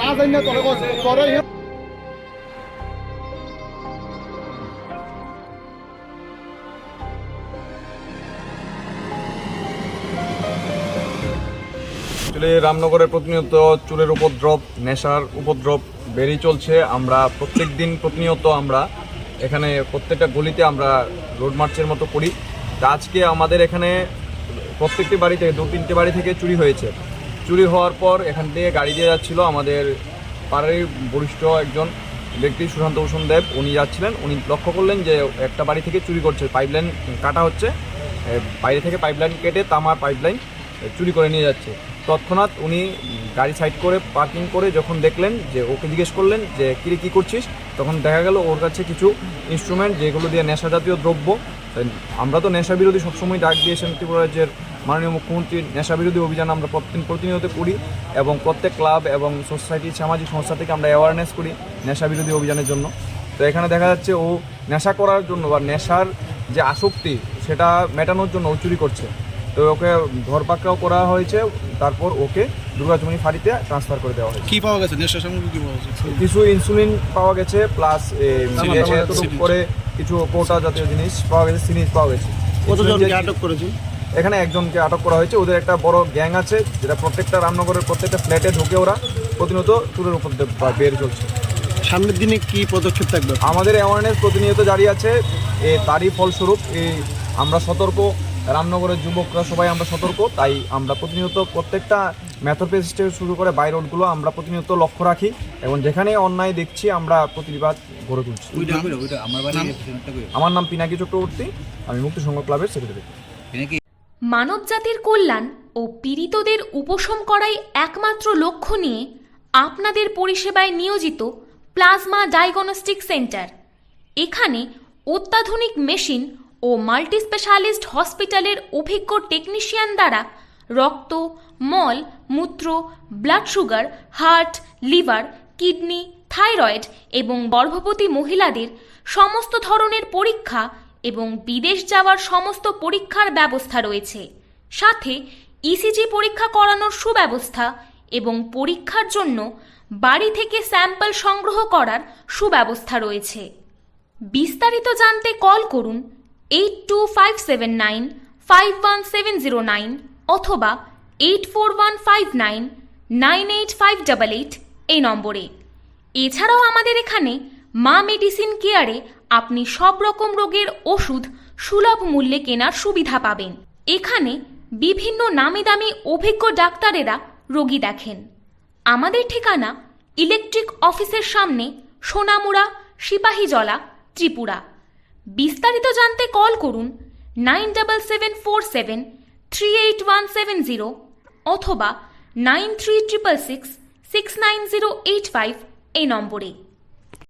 না জানি তোরে তোরে রামনগরের প্রতিনিয়ত চুলের উপদ্রব নেশার উপদ্রব বেড়েই চলছে। আমরা প্রত্যেক দিন প্রতিনিয়ত আমরা এখানে প্রত্যেকটা গলিতে আমরা রোড মার্চের মতো করি। তা আজকে আমাদের এখানে প্রত্যেকটি বাড়ি থেকে দু তিনটে বাড়ি থেকে চুরি হয়েছে। চুরি হওয়ার পর এখান থেকে গাড়ি দিয়ে যাচ্ছিল আমাদের পাড়ারই বরিষ্ঠ একজন ব্যক্তি, সুশান্ত ভূষণ দেব। উনি যাচ্ছিলেন, উনি লক্ষ্য করলেন যে একটা বাড়ি থেকে চুরি করছে পাইপলাইন কাটা হচ্ছে। বাইরে থেকে পাইপলাইন কেটে তামার পাইপলাইন চুরি করে নিয়ে যাচ্ছে। তৎক্ষণাৎ উনি গাড়ি সাইড করে পার্কিং করে যখন দেখলেন যে ওকে জিজ্ঞেস করলেন যে, কিরে, কী করছিস? তখন দেখা গেল ওর কাছে কিছু ইনস্ট্রুমেন্ট যেগুলো দিয়ে নেশা জাতীয় দ্রব্য আমরা তো নেশা বিরোধী সবসময় ডাক দিয়েছেন ত্রিপুরা রাজ্যের মাননীয় মুখ্যমন্ত্রীর নেশা বিরোধী অভিযান আমরা প্রতি- প্রতিনিয়ত করি এবং প্রত্যেক ক্লাব এবং সোসাইটি সামাজিক সংস্থা থেকে আমরা অ্যাওয়ারনেস করি নেশা বিরোধী অভিযানের জন্য। তো এখানে দেখা যাচ্ছে ও নেশা করার জন্য বা নেশার যে আসক্তি সেটা মেটানোর জন্য ও চুরি করছে। তো ওকে ধরপাকড়াও করা হয়েছে তারপর ওকে দুর্গাচমনি ফাঁড়িতে ট্রান্সফার করে দেওয়া হয়েছে। কি পাওয়া গেছে? নেশা সামগ্রী কি পাওয়া গেছে? কিছু ইনসুলিন পাওয়া গেছে প্লাস করে কিছু কোটা জাতীয় জিনিস পাওয়া গেছে সিরিজ পাওয়া গেছে। কতজনকে আটক করেছেন? এখানে একজনকে আটক করা হয়েছে ওদের একটা বড় গ্যাং আছে যেটা প্রত্যেকটা রামনগরের প্রত্যেকটা ফ্ল্যাটে ঢুকে ওরা প্রতিনিয়ত চুরের উপর বের চলছে। সামনের দিনে কি পদক্ষেপ থাকবে? আমাদের অ্যাওয়ারনেস প্রতিনিয়ত জারি আছে এ তারই ফলস্বরূপ এই আমরা সতর্ক রামনগরের যুবকরা সবাই আমরা সতর্ক তাই আমরা প্রতিনিয়ত প্রত্যেকটা মেথোপেজ থেকে শুরু করে বাই রোডগুলো আমরা প্রতিনিয়ত লক্ষ্য রাখি এবং যেখানে অন্যায় দেখছি আমরা প্রতিবাদ গড়ে তুলছি। আমার নাম? পিনাকি চক্রবর্তী আমি মুক্তি সংঘ ক্লাবের সেক্রেটারি মানব জাতির কল্যাণ ও পীড়িতদের উপশম করাই একমাত্র লক্ষ্য নিয়ে আপনাদের পরিষেবায় নিয়োজিত প্লাজমা ডায়াগনস্টিক সেন্টার। এখানে অত্যাধুনিক মেশিন ও মাল্টিস্পেশালিস্ট হসপিটালের অভিজ্ঞ টেকনিশিয়ান দ্বারা রক্ত, মল, মূত্র blood sugar heart liver kidney thyroid এবং গর্ভবতী মহিলাদের সমস্ত ধরনের পরীক্ষা এবং বিদেশ যাওয়ার সমস্ত পরীক্ষার ব্যবস্থা রয়েছে। সাথে ইসিজি পরীক্ষা করানোর সুব্যবস্থা এবং পরীক্ষার জন্য বাড়ি থেকে স্যাম্পল সংগ্রহ করার সুব্যবস্থা রয়েছে। বিস্তারিত জানতে কল করুন eight two five seven nine five one seven zero nine অথবা eight four one five nine nine eight five double eight এই নম্বরে। এছাড়াও আমাদের এখানে মা মেডিসিন কেয়ারে আপনি সব রকম রোগের ওষুধ সুলভ মূল্যে কেনার সুবিধা পাবেন। এখানে বিভিন্ন নামি দামি অভিজ্ঞ ডাক্তারেরা রোগী দেখেন। আমাদের ঠিকানা ইলেকট্রিক অফিসের সামনে সোনামুড়া, সিপাহীজলা, ত্রিপুরা। বিস্তারিত জানতে কল করুন nine double seven four seven three eight one seven zero অথবা nine three triple six six nine zero eight five এই নম্বরে